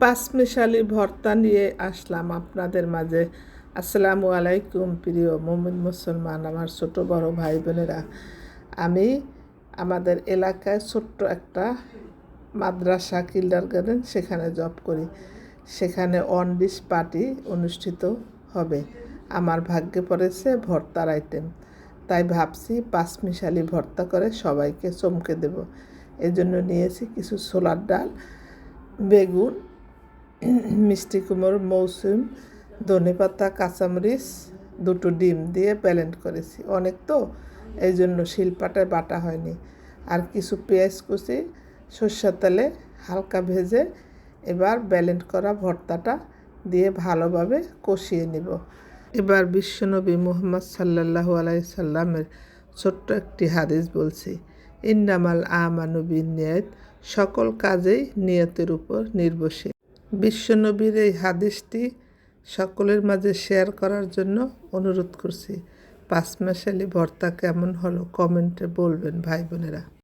পাঁচমিশালি ভর্তা নিয়ে আসলাম আপনাদের মাঝে। আসসালামু আলাইকুম, প্রিয় মুমিন মুসলমান, আমার ছোট বড় ভাই বোনেরা। আমি আমাদের এলাকায় ছোট্ট একটা মাদ্রাসা কিল্ডার গার্ডেন সেখানে জব করি। সেখানে অন ডিশ পার্টি অনুষ্ঠিত হবে। আমার ভাগ্যে পড়েছে ভর্তার আইটেম। তাই ভাবছি পাঁচমিশালি ভর্তা করে সবাইকে চমকে দেব। এজন্য নিয়েছি কিছু ছোলার ডাল, বেগুন মিষ্টি কুমড়ো, মৌসুম ধনেপাতা কাঁচামরিচ, দুটো ডিম দিয়ে ব্যালেন্ড করেছি। অনেক তো এই জন্য শিলপাটায় বাটা হয়নি। আর কিছু পেঁয়াজ কুচি, সর্ষের তেলে হালকা ভেজে এবার ব্যালেন্ট করা ভর্তাটা দিয়ে ভালোভাবে কষিয়ে নিব। এবার বিশ্বনবী মোহাম্মদ সাল্লাহ আলাই সাল্লামের ছোট্ট একটি হাদিস বলছি, ইন্নামাল আমানবীর নিয়ত সকল কাজেই নিয়তের উপর নির্ভরশীল। বিশ্বনবীর এই হাদিসটি সকলের মাঝে শেয়ার করার জন্য অনুরোধ করছি। পাঁচ পাঁচমাশালি ভর্তা কেমন হলো কমেন্টে বলবেন ভাই বোনেরা।